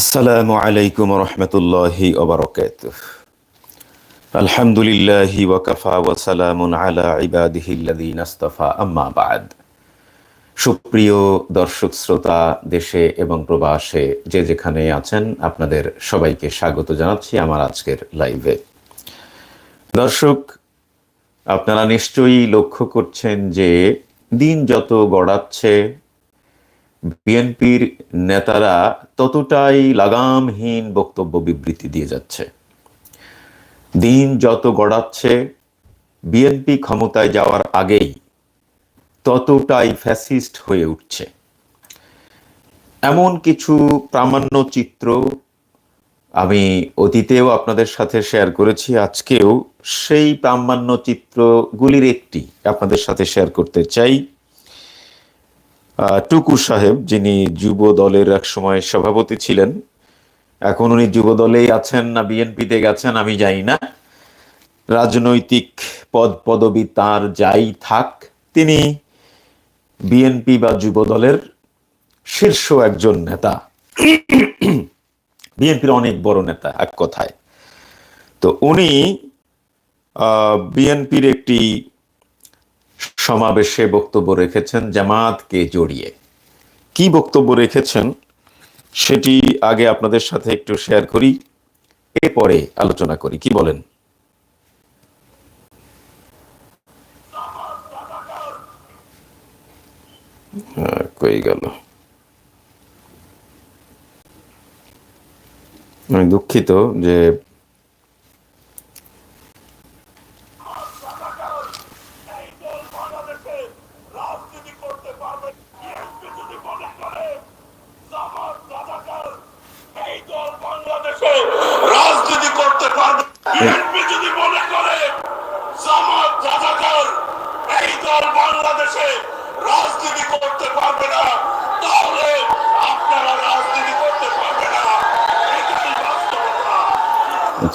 আসসালামু আলাইকুম রহমতুল্লাহি ওবরকাত আলহামদুলিল্লাহি ওয়াকাফা ওয়া সালামুন আলা ইবাদিহিল্লাযীনা ইসতাফা আম্মা বাদ। সুপ্রিয় দর্শক, শ্রোতা, দেশে এবং প্রবাসে যে যেখানে আছেন, আপনাদের সবাইকে স্বাগত জানাচ্ছি আমার আজকের লাইভে। দর্শক, আপনারা নিশ্চয়ই লক্ষ্য করছেন যে দিন যত গড়াচ্ছে বিএনপির নেতারা ততটাই লাগামহীন বক্তব্য বিবৃতি দিয়ে যাচ্ছে। দিন যত গড়াচ্ছে, বিএনপি ক্ষমতায় যাওয়ার আগেই ততটাই ফ্যাসিস্ট হয়ে উঠছে। এমন কিছু প্রামাণ্য চিত্র আমি অতীতেও আপনাদের সাথে শেয়ার করেছি, আজকেও সেই প্রামাণ্য চিত্রগুলির একটি আপনাদের সাথে শেয়ার করতে চাই। টুকু সাহেব, যিনি যুব দলের এক সময় সভাপতি ছিলেন, এখন উনি যুব দলেই আছেন না, বিএনপিতে গেছেন, আমি জানি না। রাজনৈতিক পদ, পদবি তার যাই থাক, তিনি বিএনপি বা যুব দলের শীর্ষ একজন নেতা। বিএনপির অনেক বড় নেতা, এক কথায়। তো উনি বিএনপির একটি সমাবেশে বক্তব্য রেখেছেন জামাতকে জড়িয়ে। কি বক্তব্য রেখেছেন সেটি আগে আপনাদের সাথে একটু শেয়ার করি এরপরে আলোচনা করি। কি বলেন? হ্যাঁ, কই গেল? আমি দুঃখিত যে রাজনীতি করতে পারবে বিএনপি যদি মনে করে জামাত রাজাকার এই দল বাংলাদেশে রাজনীতি করতে পারবে বিএনপি যদি মনে করে জামাত রাজাকার এই দল বাংলাদেশে রাজনীতি করতে পারবে না তাহলে আপনারা রাজনীতি করতে পারবে না এটাই বাস্তবতা আচ্ছা, আবার আবার দল হিসাবে জামাত চাষ করছে এখন বিএনপি যদি মনে করে জামাত রাজাকার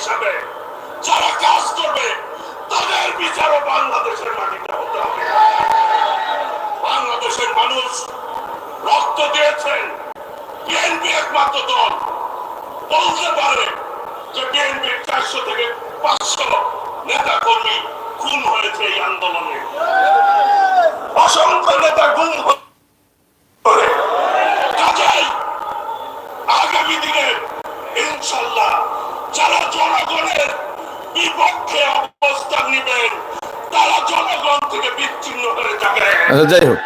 হিসাবে যারা কাজ করবে, তাদের বিচারও বাংলাদেশের মাটিতে হতে হবে। বাংলাদেশের মানুষ রক্ত দিয়েছেন। বিএনপি একমাত্র দল। বলতে পারে যে বিএনপির চারশো থেকে পাঁচশো নেতা কর্মী খুন হয়েছে এই আন্দোলনে। অসংখ্য নেতা গুম করে কাজেই আগামী দিনে ইনশাল্লাহ যারা জনগণের বিপক্ষে অবস্থান নেবেন, তারা জনগণ থেকে বিচ্ছিন্ন হয়ে যাবে। আচ্ছা যাই হোক।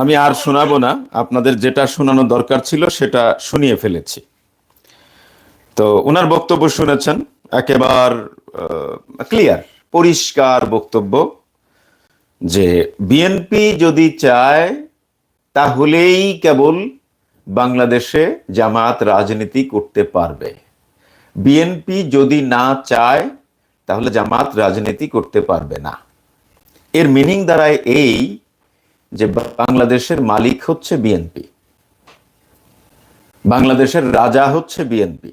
আমি আর শোনাবো না। আপনাদের যেটা শোনানো দরকার ছিল, সেটা শুনিয়ে ফেলেছি। তো ওনার বক্তব্য শুনেছেন। একেবার ক্লিয়ার পরিষ্কার বক্তব্য যে বিএনপি যদি চায়, তাহলেই কেবল বাংলাদেশে জামাত রাজনীতি করতে পারবে। বিএনপি যদি না চায়, তাহলে জামাত রাজনীতি করতে পারবে না। এর মিনিং দ্বারায় এই যে বাংলাদেশের মালিক হচ্ছে বিএনপি বাংলাদেশের রাজা হচ্ছে বিএনপি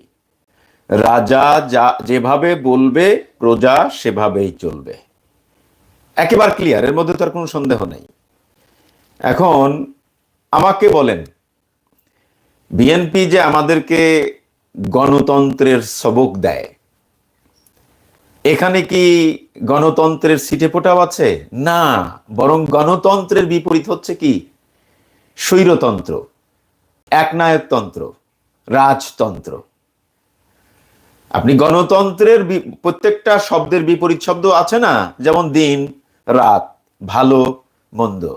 রাজা যা, যেভাবে বলবে, প্রজা সেভাবেই চলবে। একেবারে ক্লিয়ার এর মধ্যে তার কোনো সন্দেহ নেই। এখন আমাকে বলেন বিএনপি যে আমাদেরকে গণতন্ত্রের সবক দেয়। এখানে কি গণতন্ত্রের সিটে পোটাও আছে? না, বরং গণতন্ত্রের বিপরীত হচ্ছে কি? স্বৈরতন্ত্র, একনায়কতন্ত্র, রাজতন্ত্র। আপনি গণতন্ত্রের প্রত্যেকটা শব্দের বিপরীত শব্দ আছে না? যেমন দিন, রাত, ভালো, মন্দ,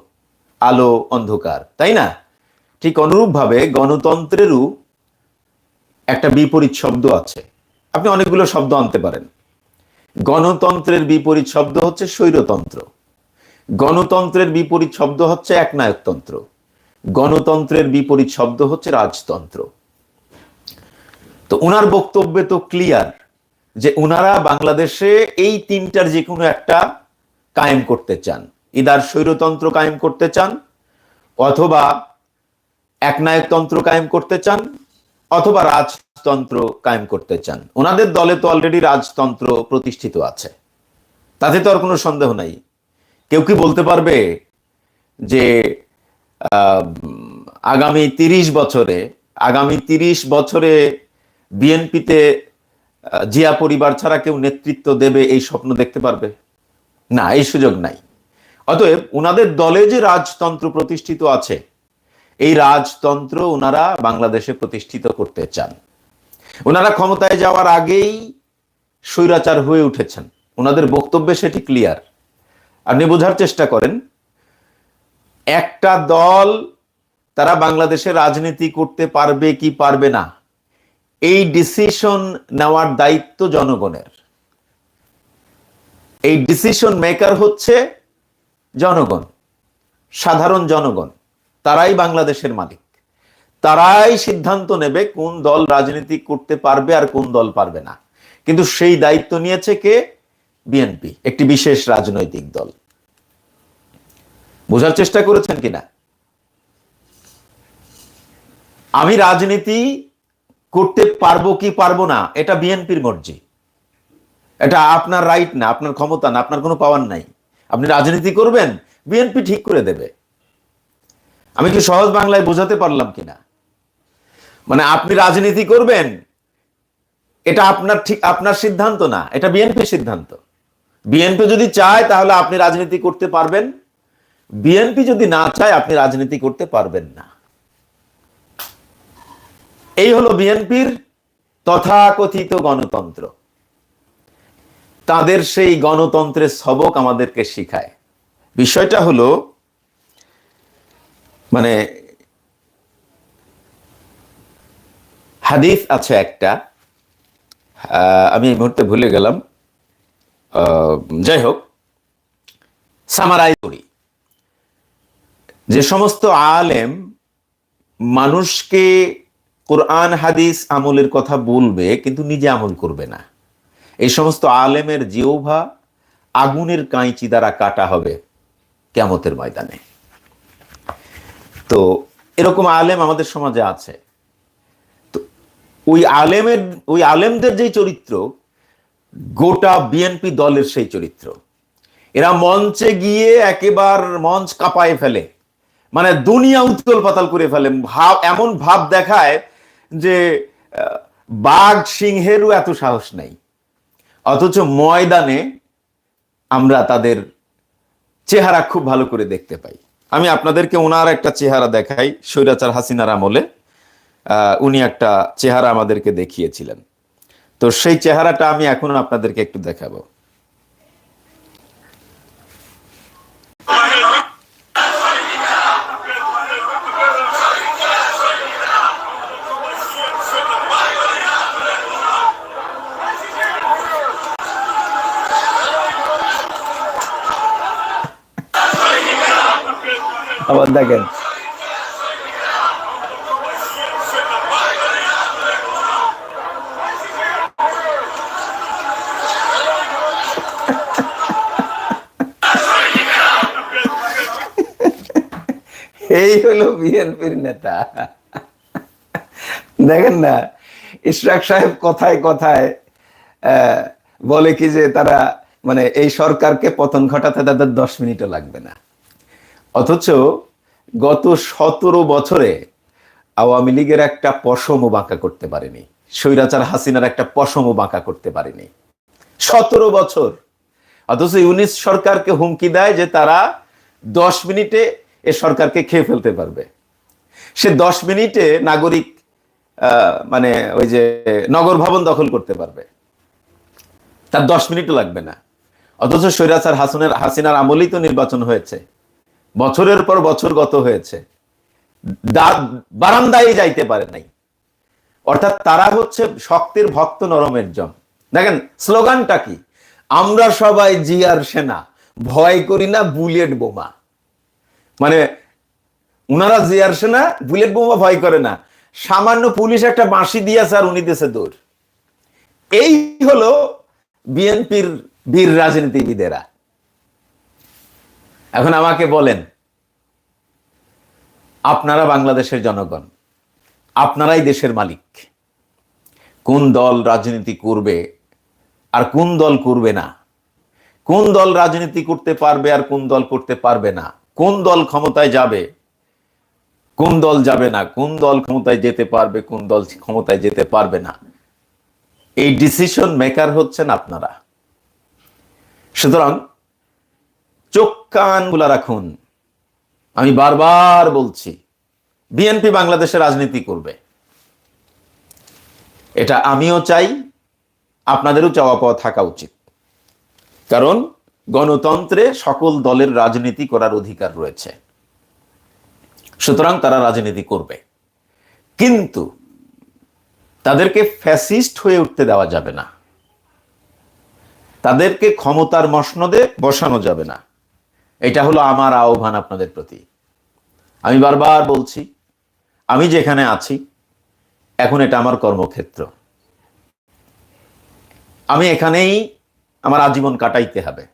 আলো, অন্ধকার, তাই না? ঠিক অনুরূপভাবে গণতন্ত্রেরও একটা বিপরীত শব্দ আছে। আপনি অনেকগুলো শব্দ আনতে পারেন। গণতন্ত্রের বিপরীত শব্দ হচ্ছে স্বৈরতন্ত্র। গণতন্ত্রের বিপরীত শব্দ হচ্ছে একনায়কতন্ত্র। গণতন্ত্রের বিপরীত শব্দ হচ্ছে রাজতন্ত্র। তো উনার বক্তব্যে তো ক্লিয়ার যে উনারা বাংলাদেশে এই তিনটার যে কোনো একটা কায়েম করতে চান। ইদার স্বৈরতন্ত্র কায়েম করতে চান, অথবা একনায়কতন্ত্র কায়েম করতে চান অথবা রাজতন্ত্র কায়েম করতে চান। ওনাদের দলে তো অলরেডি রাজতন্ত্র প্রতিষ্ঠিত আছে। তাতে তো আর কোনো সন্দেহ নাই। কেউ কি বলতে পারবে যে আগামী তিরিশ বছরে, আগামী তিরিশ বছরে বিএনপিতে জিয়া পরিবার ছাড়া কেউ নেতৃত্ব দেবে এই স্বপ্ন দেখতে পারবে? না, এই সুযোগ নাই। অতএব ওনাদের দলে যে রাজতন্ত্র প্রতিষ্ঠিত আছে এই রাজতন্ত্র ওনারা বাংলাদেশে প্রতিষ্ঠিত করতে চান। ওনারা ক্ষমতায় যাওয়ার আগেই স্বৈরাচার হয়ে উঠেছেন। ওনাদের বক্তব্যে সেটি ক্লিয়ার। আপনি বোঝার চেষ্টা করেন, একটা দল তারা বাংলাদেশে রাজনীতি করতে পারবে কি পারবে না, এই ডিসিশন নেওয়ার দায়িত্ব জনগণের। এই ডিসিশন মেকার হচ্ছে জনগণ, সাধারণ জনগণ। তারাই বাংলাদেশের মালিক। তারাই সিদ্ধান্ত নেবে কোন দল রাজনীতি করতে পারবে আর কোন দল পারবে না। কিন্তু সেই দায়িত্ব নিয়েছে কে? বিএনপি, একটি বিশেষ রাজনৈতিক দল। বোঝার চেষ্টা করেছেন কিনা? আমি রাজনীতি করতে পারব কি পারব না, এটা বিএনপির মর্জি। এটা আপনার রাইট না, আপনার ক্ষমতা না, আপনার কোনো পাওয়ার নাই। আপনি রাজনীতি করবেন, বিএনপি ঠিক করে দেবে। আমি কি সহজ বাংলায় বোঝাতে পারলাম কিনা? মানে আপনি রাজনীতি করবেন, এটা আপনার ঠিক, আপনার সিদ্ধান্ত না, এটা বিএনপির সিদ্ধান্ত। বিএনপি যদি চায়, তাহলে আপনি রাজনীতি করতে পারবেন। বিএনপি যদি না চায়, আপনি রাজনীতি করতে পারবেন না। এই হলো বিএনপির তথাকথিত গণতন্ত্র। তাদের সেই গণতন্ত্রের সবক আমাদেরকে শিখায়। বিষয়টা হলো মানে হাদিস আছে একটা আমি এই মুহূর্তে ভুলে গেলাম। যাই হোক, সামারাই করি। যে সমস্ত আলেম মানুষকে কোরআন, হাদিস, আমলের কথা বলবে, কিন্তু নিজে আমল করবে না। এই সমস্ত আলেমের জিওভা আগুনের কাঁচি দ্বারা কাটা হবে কেমতের ময়দানে। তো এরকম আলেম আমাদের সমাজে আছে। তো ওই আলেমের, ওই আলেমদের যে চরিত্র, গোটা বিএনপি দলের সেই চরিত্র। এরা মঞ্চে গিয়ে একেবার মঞ্চ কাঁপায় ফেলে। মানে দুনিয়া উত্তল পাতাল করে ফেলে। ভাব, এমন ভাব দেখায় যে বাঘ সিংহেরও এত সাহস নেই। অথচ ময়দানে আমরা তাদের চেহারা খুব ভালো করে দেখতে পাই। আমি আপনাদেরকে ওনার একটা চেহারা দেখাই, স্বৈরাচার হাসিনার আমলে। উনি একটা চেহারা আমাদেরকে দেখিয়েছিলেন। তো সেই চেহারাটা আমি এখন আপনাদেরকে একটু দেখাবো। আবার দেখেন। এই হলো বিএনপির নেতা। দেখেন না, ইশরাক সাহেব কথায় কথায় বলে কি যে তারা মানে এই সরকারকে পতন ঘটাতে তাদের দশ মিনিটও লাগবে না। অথচ গত সতেরো বছরে আওয়ামী লীগের একটা পশমও বাঁকা করতে পারেনি। স্বৈরাচার হাসিনার একটা পশমও বাঁকা করতে পারেনি। সতেরো বছর। অথচ ইউনিস সরকারকে হুমকি দেয় যে তারা দশ মিনিটে এ সরকারকে খেয়ে ফেলতে পারবে। সে দশ মিনিটে নাগরিক মানে ওই যে নগর ভবন দখল করতে পারবে। তার দশ মিনিটও লাগবে না। অথচ স্বৈরাচার হাসনের, হাসিনার আমলেই তো নির্বাচন হয়েছে। বছরের পর বছর গত হয়েছে। বারান্দায় যাইতে পারে নাই। অর্থাৎ তারা হচ্ছে শক্তের ভক্ত নরমের জন। দেখেন, স্লোগানটা কি? আমরা সবাই জিয়ার সেনা, ভয় করি না বুলেট বোমা। মানে উনারা জিয়ার সেনা, বুলেট বোমা ভয় করে না। সামান্য পুলিশ একটা বাঁশি দিয়েছে আর উনি দেশে দৌড়। এই হলো বিএনপির বীর রাজনীতিবিদেরা। এখন আমাকে বলেন, আপনারা বাংলাদেশের জনগণ, আপনারাই দেশের মালিক, কোন দল রাজনীতি করবে আর কোন দল করবে না? কোন দল রাজনীতি করতে পারবে আর কোন দল করতে পারবে না? কোন দল ক্ষমতায় যাবে, কোন দল যাবে না? কোন দল ক্ষমতায় যেতে পারবে, কোন দল ক্ষমতায় যেতে পারবে না? এই ডিসিশন মেকার হচ্ছেন আপনারা। সুতরাং চোখ কানগুলা রাখুন। আমি বারবার বলছি বিএনপি বাংলাদেশে রাজনীতি করবে। এটা আমিও চাই, আপনাদেরও চাওয়া পাওয়া থাকা উচিত। কারণ গণতন্ত্রে সকল দলের রাজনীতি করার অধিকার রয়েছে। সুতরাং তারা রাজনীতি করবে। কিন্তু তাদেরকে ফ্যাসিস্ট হয়ে উঠতে দেওয়া যাবে না। তাদেরকে ক্ষমতার মসনদে বসানো যাবে না। এটা হলো আমার আহ্বান আপনাদের প্রতি। আমি বারবার বলছি, আমি যেখানে আছি, এখন এটা আমার কর্মক্ষেত্র। আমি এখানেই আমার আজীবন কাটাইতে হবে।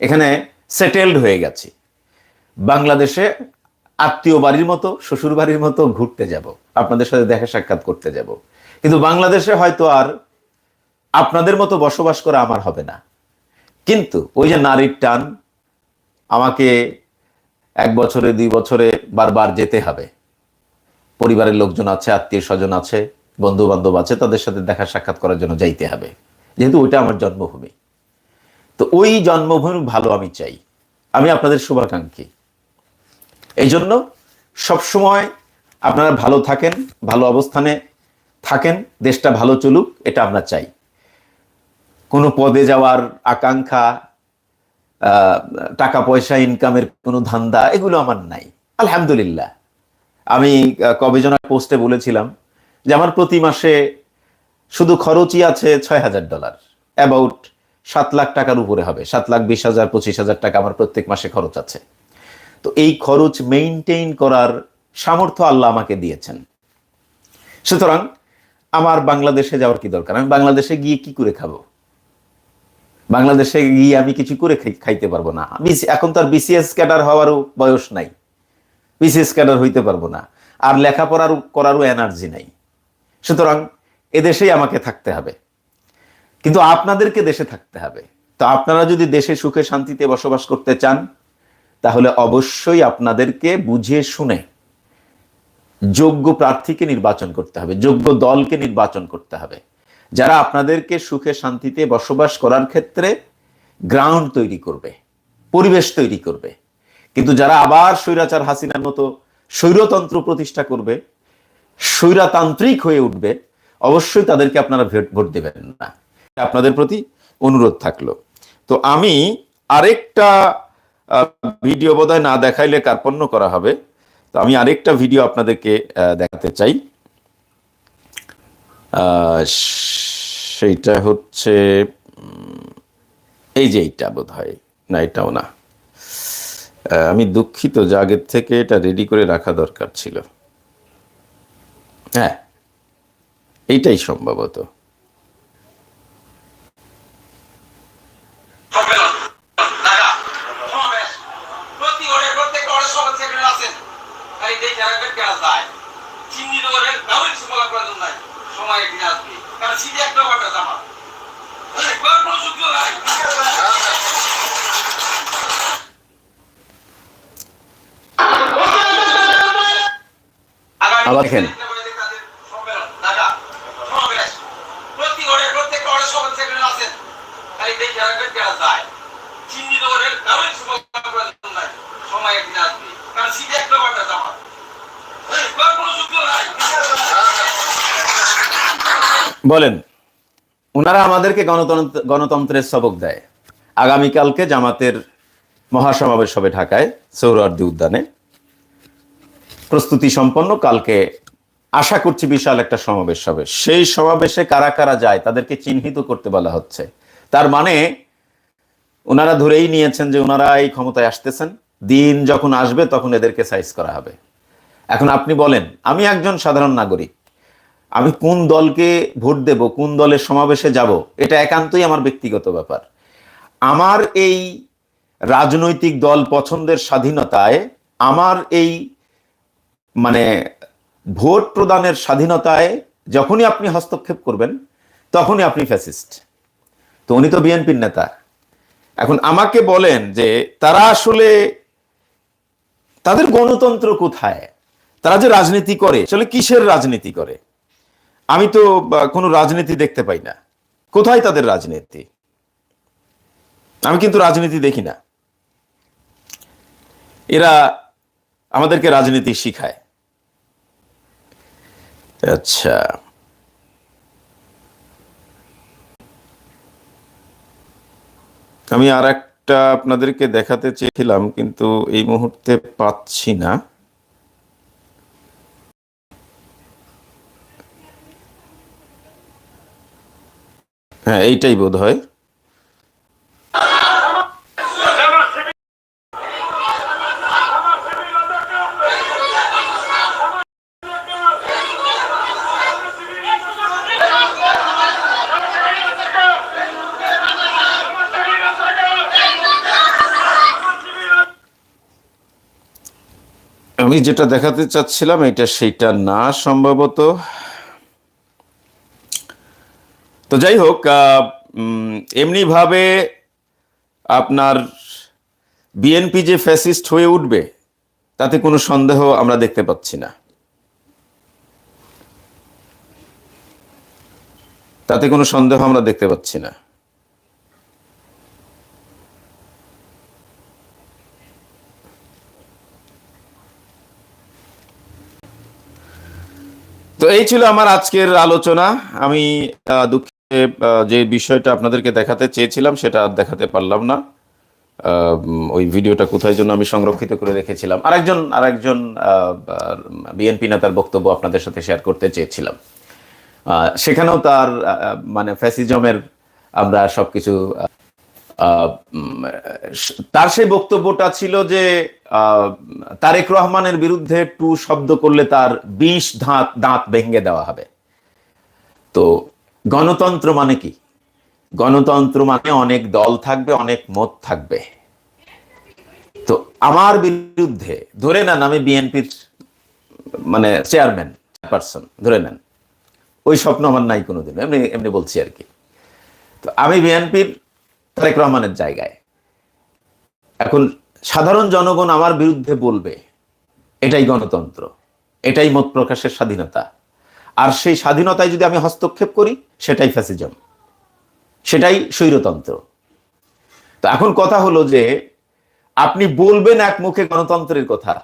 এখানে সেটেলড হয়ে গেছি। বাংলাদেশে আত্মীয় বাড়ির মতো, শ্বশুর বাড়ির মতো ঘুরতে যাব। আপনাদের সাথে দেখা সাক্ষাৎ করতে যাব। কিন্তু বাংলাদেশে হয়তো আর আপনাদের মতো বসবাস করা আমার হবে না। কিন্তু ওই যে নারীর টান আমাকে এক বছরে, দুই বছরে বারবার যেতে হবে। পরিবারের লোকজন আছে, আত্মীয় স্বজন আছে বন্ধু বান্ধব আছে, তাদের সাথে দেখা সাক্ষাৎ করার জন্য যাইতে হবে। যেহেতু ওইটা আমার জন্মভূমি। তো ওই জন্মভূমি ভালো আমি চাই। আমি আপনাদের শুভাকাঙ্ক্ষী। এই জন্য সবসময় আপনারা ভালো থাকেন, ভালো অবস্থানে থাকেন, দেশটা ভালো চলুক, এটা আমরা চাই। কোনো পদে যাওয়ার আকাঙ্ক্ষা টাকা পয়সা ইনকামের কোনো ধান্দা এগুলো আমার নাই। আলহামদুলিল্লাহ। আমি আহ, কবে জন পোস্টে বলেছিলাম যে আমার প্রতি মাসে শুধু খরচই আছে ছয় হাজার ডলার। অ্যাবাউট সাত লাখ টাকার উপরে হবে। সাত লাখ বিশ হাজার পঁচিশ হাজার টাকা আমার প্রত্যেক মাসে খরচ আছে। তো এই খরচ মেইনটেইন করার সামর্থ্য আল্লাহ আমাকে দিয়েছেন। সুতরাং আমার বাংলাদেশে যাওয়ার কি দরকার? আমি বাংলাদেশে গিয়ে কি করে খাব? বাংলাদেশে গিয়ে আমি কিছু করে খাইতে পারব না। এখন তো আর বিসিএস ক্যাডার হওয়ারও বয়স নাই। বিসিএস ক্যাডার হইতে পারব না। আর লেখাপড়ার করারও এনার্জি নাই। সুতরাং এদেশেই আমাকে থাকতে হবে। কিন্তু আপনাদেরকে দেশে থাকতে হবে। তো আপনারা যদি দেশে সুখে শান্তিতে বসবাস করতে চান, তাহলে অবশ্যই আপনাদেরকে বুঝিয়ে শুনে যোগ্য প্রার্থীকে নির্বাচন করতে হবে, যোগ্য দলকে নির্বাচন করতে হবে। যারা আপনাদেরকে সুখে শান্তিতে বসবাস করার ক্ষেত্রে গ্রাউন্ড তৈরি করবে, পরিবেশ তৈরি করবে। কিন্তু যারা আবার স্বৈরাচার হাসিনার মতো স্বৈরতন্ত্র প্রতিষ্ঠা করবে, স্বৈরাতান্ত্রিক হয়ে উঠবে, অবশ্যই তাদেরকে আপনারা ভোট দেবেন না। আপনাদের প্রতি অনুরোধ থাকল। তো আমি আরেকটা ভিডিও বোধহয় না দেখাইলে কার্পণ্য করা হবে। তো আমি আরেকটা ভিডিও আপনাদেরকে দেখাতে চাই। সেইটা হচ্ছে এই যে এইটা বোধ হয় না, এটাও না। আমি দুঃখিত যে আগের থেকে এটা রেডি করে রাখা দরকার ছিল। হ্যাঁ এইটাই সম্ভবত সম্মেলন ঢাকা সমাবেশ প্রতি ঘরে প্রত্যেক ঘরে সমাজ সেখানে আছেন খালি দেখে রাখবেন কেনা যায় চিহ্নিত করে কাউকে কিছু বলার প্রয়োজন নাই সময় একদিন আসবে কারণ সিধে একটা ব্যাপার আমার একবার কোনো যুদ্ধ নাই আগামী আবার খেল। সম্মেলন ঢাকা সমাবেশ প্রতি ঘরে প্রত্যেক ঘরে সমাজ সেখানে আছেন খালি দেখে রাখবেন কেনা যায় চিহ্নিত করে কাউকে কিছু বলার প্রয়োজন নাই সময় একদিন আসবে কারণ সিধে একটা ব্যাপার আমার একবার কোনো যুদ্ধ নাই বলেন ওনারা আমাদেরকে গণতন্ত্র গণতন্ত্রের সবক দেয়। আগামীকালকে জামাতের মহাসমাবেশ হবে ঢাকায়, সৌরার্দি উদ্যানে। প্রস্তুতি সম্পন্ন, কালকে আশা করছি বিশাল একটা সমাবেশ হবে। সেই সমাবেশে কারা কারা যায় তাদেরকে চিহ্নিত করতে বলা হচ্ছে। তার মানে ওনারা ধরেই নিয়েছেন যে ওনারা এই ক্ষমতায় আসতেছেন। দিন যখন আসবে তখন এদেরকে সাইজ করা হবে। এখন আপনি বলেন, আমি একজন সাধারণ নাগরিক। আমি কোন দলকে ভোট দেব, কোন দলের সমাবেশে যাব, এটা একান্তই আমার ব্যক্তিগত ব্যাপার। আমার এই রাজনৈতিক দল পছন্দের স্বাধীনতায় আমার এই মানে ভোট প্রদানের স্বাধীনতায় যখনই আপনি হস্তক্ষেপ করবেন, তখনই আপনি ফ্যাসিস্ট তো উনি তো বিএনপির নেতা। এখন আমাকে বলেন যে তারা আসলে তাদের গণতন্ত্র কোথায়? তারা যে রাজনীতি করে, আসলে কিসের রাজনীতি করে? আমি তো কোনো রাজনীতি দেখতে পাই না। কোথায় তাদের রাজনীতি? আমি কিন্তু রাজনীতি দেখি না। এরা আমাদেরকে রাজনীতি শিখায়। আচ্ছা। আমি আর একটা আপনাদেরকে দেখাতে চেয়েছিলাম, কিন্তু এই মুহূর্তে পাচ্ছি না। হ্যাঁ এইটাই বোধ হয় আমি যেটা দেখাতে চাচ্ছিলাম, এটা সেইটা না সম্ভবত। তো যাই হোক এমনিভাবে আপনার বিএনপি যে ফ্যাসিস্ট হয়ে উঠবে, তাতে কোনো সন্দেহ আমরা দেখতে পাচ্ছি না। তাতে কোনো সন্দেহ আমরা দেখতে পাচ্ছি না। তো এই ছিল আমার আজকের আলোচনা। আমি দুঃখে যে বিষয়টা আপনাদেরকে দেখাতে চেয়েছিলাম সেটা আর দেখাতে পারলাম না। ওই ভিডিওটা কোথায় জন্য আমি সংরক্ষিত করে রেখেছিলাম। আরেকজন আরেকজন বিএনপি নেতার বক্তব্য আপনাদের সাথে শেয়ার করতে চেয়েছিলাম। সেখানেও তার মানে ফ্যাসিজমের আমরা সবকিছু তার সেই বক্তব্যটা ছিল যে তারেক রহমানের বিরুদ্ধে টু শব্দ করলে তার বিষ দাঁত দাঁত ভেঙে দেওয়া হবে। তো গণতন্ত্র মানে কি? গণতন্ত্র মানে অনেক দল থাকবে, অনেক মত থাকবে। তো আমার বিরুদ্ধে, ধরে নেন আমি বিএনপির মানে চেয়ারম্যান পার্সন ধরে নেন। ওই স্বপ্ন আমার নাই কোনোদিন এমনি এমনি বলছি আর কি। তো আমি বিএনপির তারেক রহমানের জায়গায়। এখন সাধারণ জনগণ আমার বিরুদ্ধে বলবে, এটাই গণতন্ত্র, এটাই মত প্রকাশের স্বাধীনতা। আর সেই স্বাধীনতায় যদি আমি হস্তক্ষেপ করি, সেটাই ফ্যাসিজম, সেটাই স্বৈরতন্ত্র। তো এখন কথা হলো যে, আপনি বলবেন এক মুখে গণতন্ত্রের কথা,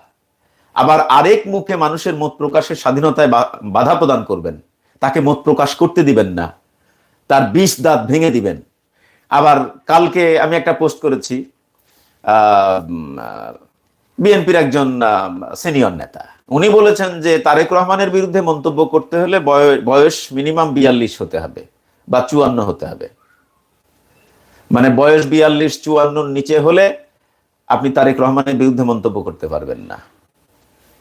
আবার আরেক মুখে মানুষের মত প্রকাশের স্বাধীনতায় বাধা প্রদান করবেন, তাকে মত প্রকাশ করতে দিবেন না, তার বিষ দাঁত ভেঙে দিবেন। আবার কালকে আমি একটা পোস্ট করেছি বিএনপির একজন সিনিয়র নেতা। উনি বলেছেন যে তারেক রহমানের বিরুদ্ধে মন্তব্য করতে হলে বয়- বয়স মিনিমাম বিয়াল্লিশ হতে হবে বা চুয়ান্ন হতে হবে। মানে বয়স বিয়াল্লিশ, চুয়ান্নর নিচে হলে আপনি তারেক রহমানের বিরুদ্ধে মন্তব্য করতে পারবেন না।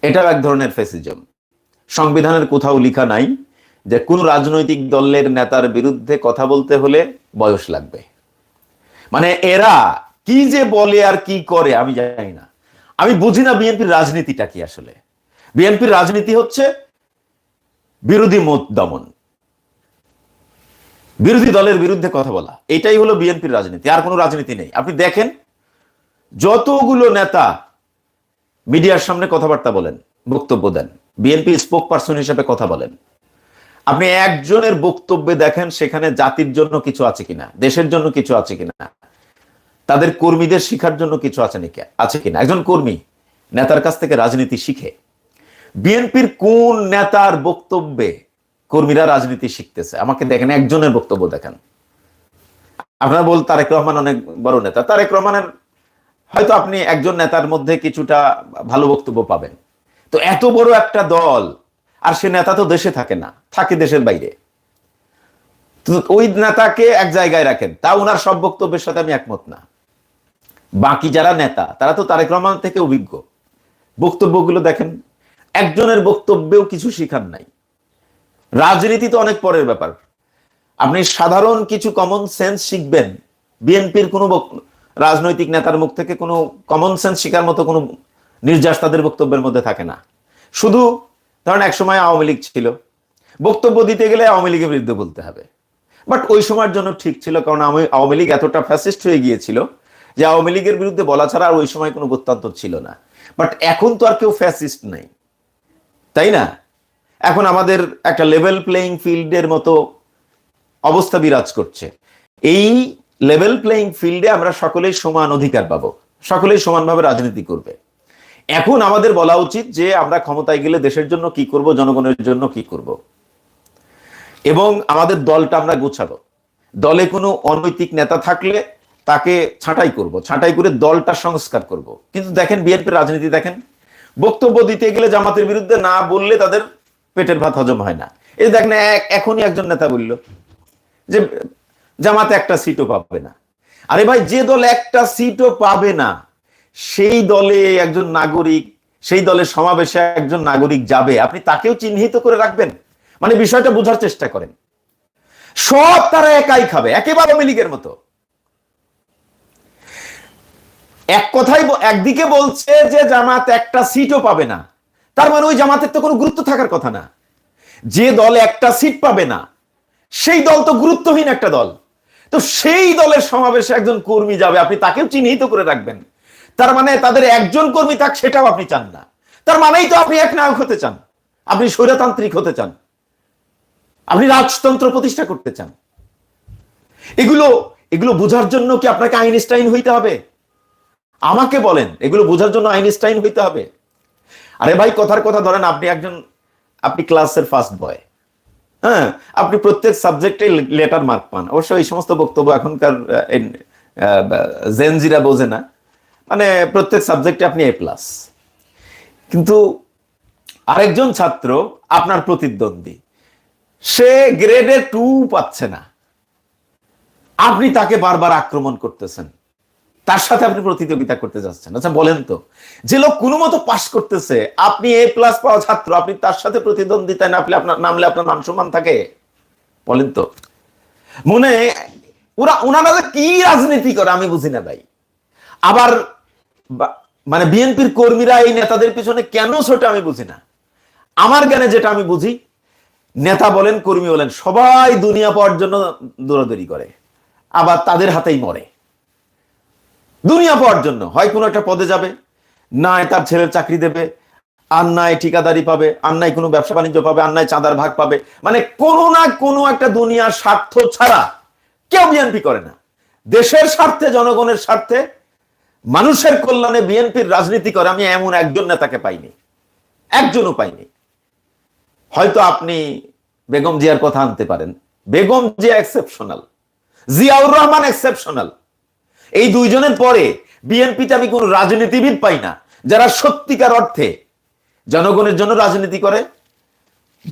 এটাও এক ধরনের ফেসিজম সংবিধানের কোথাও লেখা নাই যে কোন রাজনৈতিক দলের নেতার বিরুদ্ধে কথা বলতে হলে বয়স লাগবে। মানে এরা কি যে বলে আর কি করে, আমি জানি না। আমি বুঝি না বিএনপির রাজনীতিটা কি আসলে। বিএনপির রাজনীতি হচ্ছে বিরোধী মত দমন। বিরোধী দলের বিরুদ্ধে কথা বলা। এটাই হলো বিএনপির রাজনীতি, আর কোনো রাজনীতি নেই। আপনি দেখেন, যতগুলো নেতা মিডিয়ার সামনে কথাবার্তা বলেন, বক্তব্য দেন, বিএনপি স্পোক পার্সন হিসেবে কথা বলেন আপনি একজনের বক্তব্যে দেখেন সেখানে জাতির জন্য কিছু আছে কিনা, দেশের জন্য কিছু আছে কিনা, তাদের কর্মীদের শিখার জন্য কিছু আছে নাকি, আছে কিনা? একজন কর্মী নেতার কাছ থেকে রাজনীতি শিখে, বিএনপির কোন নেতার বক্তব্যে কর্মীরা রাজনীতি শিখতেছে? আমাকে দেখেন, একজনের বক্তব্য দেখেন। আপনারা বল, তারেক রহমান অনেক বড় নেতা। তারেক রহমানের হয়তো আপনি একজন নেতার মধ্যে কিছুটা ভালো বক্তব্য পাবেন। তো এত বড় একটা দল আর সে নেতা তো দেশে থাকে না, থাকে দেশের বাইরে। ওই নেতাকে এক জায়গায় রাখেন, তা ওনার সব বক্তব্যের সাথে আমি একমত না। বাকি যারা নেতা, তারা তো তারেক রহমান থেকে অভিজ্ঞ। বক্তব্যগুলো দেখেন, একজনের বক্তব্যেও কিছু শিখার নাই। রাজনীতি তো অনেক পরের ব্যাপার। আপনি সাধারণ কিছু কমন সেন্স শিখবেন, বিএনপির কোনো রাজনৈতিক নেতার মুখ থেকে কোনো কমন সেন্স শিখার মতো কোনো নির্যাস তাদের বক্তব্যের মধ্যে থাকে না। শুধু ধরেন এক সময় আওয়ামী লীগ ছিল। বক্তব্য দিতে গেলে আওয়ামী লীগের বিরুদ্ধে বলতে হবে। বাট ওই সময়ের জন্য ঠিক ছিল, কারণ আমি আওয়ামী লীগ এতটা ফ্যাসিস্ট হয়ে গিয়েছিল যে আওয়ামী লীগের বিরুদ্ধে বলা ছাড়া আর ওই সময় কোনো বৃত্তান্ত ছিল না। বাট এখন তো আর কেউ ফ্যাসিস্ট নাই। তাই না? এখন আমাদের একটা লেভেল প্লেইং ফিল্ডের মতো অবস্থা বিরাজ করছে। এই লেভেল প্লেইং ফিল্ডে আমরা সকলেই সমান অধিকার পাবো। সকলেই সমানভাবে রাজনীতি করবে। এখন আমাদের বলা উচিত যে আমরা ক্ষমতায় গেলে দেশের জন্য কি করব, জনগণের জন্য কি করব। এবং আমাদের দলটা আমরা গোছাবো। দলে কোনো অনৈতিক নেতা থাকলে তাকে ছাঁটাই করব, ছাঁটাই করে দলটা সংস্কার করব। কিন্তু দেখেন, বিএনপির রাজনীতি দেখেন, বক্তব্য দিতে গেলে জামাতের বিরুদ্ধে না বললে তাদের পেটের ভাত হজম হয় না। এই দেখেন এখনই একজন নেতা বলল যে, জামাতে একটা সিটও পাবে না। আরে ভাই, যে দল একটা সিটও পাবে না সেই দলে একজন নাগরিক, সেই দলের সমাবেশে একজন নাগরিক যাবে, আপনি তাকেও চিহ্নিত করে রাখবেন? মানে বিষয়টা বোঝার চেষ্টা করেন। সব তারা একাই খাবে, একেবারে আওয়ামী লীগের মতো। এক কথাই একদিকে বলছে যে জামাত একটা সিটও পাবে না। তার মানে ওই জামাতের তো কোনো গুরুত্ব থাকার কথা না। যে দল একটা সিট পাবে না, সেই দল তো গুরুত্বহীন একটা দল। তো সেই দলের সমাবেশে একজন কর্মী যাবে, আপনি তাকেও চিহ্নিত করে রাখবেন। তার মানে তাদের একজন কর্মী থাক, সেটাও আপনি চান না। তার মানেই তো আপনি এক নায়ক হতে চান। আপনি স্বৈরতান্ত্রিক হতে চান। আপনি রাজতন্ত্র প্রতিষ্ঠা করতে চান। এগুলো এগুলো বোঝার জন্য কি আপনাকে আইনস্টাইন হইতে হবে? আমাকে বলেন, এগুলো বোঝার জন্য আইনস্টাইন হইতে হবে? আরে ভাই, কথার কথা ধরেন, আপনি একজন, আপনি ক্লাসের ফার্স্ট বয় হ্যাঁ আপনি প্রত্যেক সাবজেক্টে লেটার মার্ক পান। অবশ্য এই সমস্ত বক্তব্য এখনকার জেনজিরা বোঝে না। মানে প্রত্যেক সাবজেক্টে আপনি এ প্লাস কিন্তু আরেকজন ছাত্র আপনার প্রতিদ্বন্দ্বী, সে গ্রেডে টু পাচ্ছে না। আপনি তাকে বারবার আক্রমণ করতেছেন। তার সাথে আপনি প্রতিযোগিতা করতে যাচ্ছেন। আচ্ছা বলেন তো, যে লোক কোনো মতো পাশ করতেছে, আপনি এ প্লাস পাওয়া ছাত্র, আপনি তার সাথে প্রতিদ্বন্দ্বিতায় নামলে আপনার নামলে আপনার মান সম্মান থাকে? বলেন তো। মনে, ওরা, ওনারা কি রাজনীতি করে আমি বুঝি না ভাই। আবার মানে বিএনপির কর্মীরা এই নেতাদের পিছনে কেন ছোটে আমি বুঝি না। আমার জ্ঞানে যেটা আমি বুঝি, নেতা বলেন, কর্মী বলেন, সবাই দুনিয়া পাওয়ার জন্য দৌড়াদৌড়ি করে, আবার তাদের হাতেই মরে। দুনিয়া পাওয়ার জন্য, হয় কোনো একটা পদে যাবে না তার ছেলের চাকরি দেবে, আর নাই ঠিকাদারি পাবে, আর নাই কোনো ব্যবসা বাণিজ্য পাবে, আর নাই চাঁদার ভাগ পাবে মানে কোনো না কোনো একটা দুনিয়ার স্বার্থ ছাড়া কেউ বিএনপি করে না। দেশের স্বার্থে, জনগণের স্বার্থে মানুষের কল্যাণে বিএনপির রাজনীতি করে, আমি এমন একজন নেতাকে পাইনি। একজনও পাইনি। হয়তো আপনি বেগম জিয়ার কথা আনতে পারেন। বেগম জিয়া এক্সেপশনাল জিয়াউর রহমান এক্সেপশনাল এই দুইজনের পরে বিএনপিতে আমি কোন রাজনীতিবিদ পাই না, যারা সত্যিকার অর্থে জনগণের জন্য রাজনীতি করে,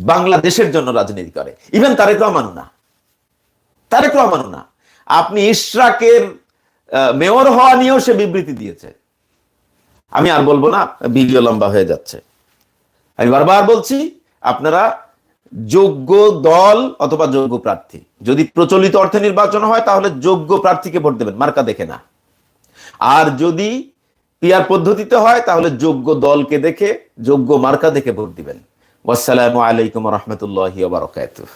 বাংলাদেশের জন্য রাজনীতি করে। ইভেন তারেক রহমান না। তারেক রহমান না। আপনি ইশরাকের মেয়র হওয়া নিয়েও সে বিবৃতি দিয়েছে। আমি আর বলব না, ভিডিও লম্বা হয়ে যাচ্ছে। আমি বারবার বলছি, আপনারা যোগ্য দল অথবা যোগ্য প্রার্থী, যদি প্রচলিত অর্থে নির্বাচন হয়, তাহলে যোগ্য প্রার্থীকে ভোট দেবেন, মার্কা দেখে না। আর যদি পিয়ার পদ্ধতিতে হয়, তাহলে যোগ্য দলকে দেখে, যোগ্য মার্কা দেখে ভোট দিবেন। ওয়াসসালামু আলাইকুম রহমতুল্লাহ বারকাতুহ।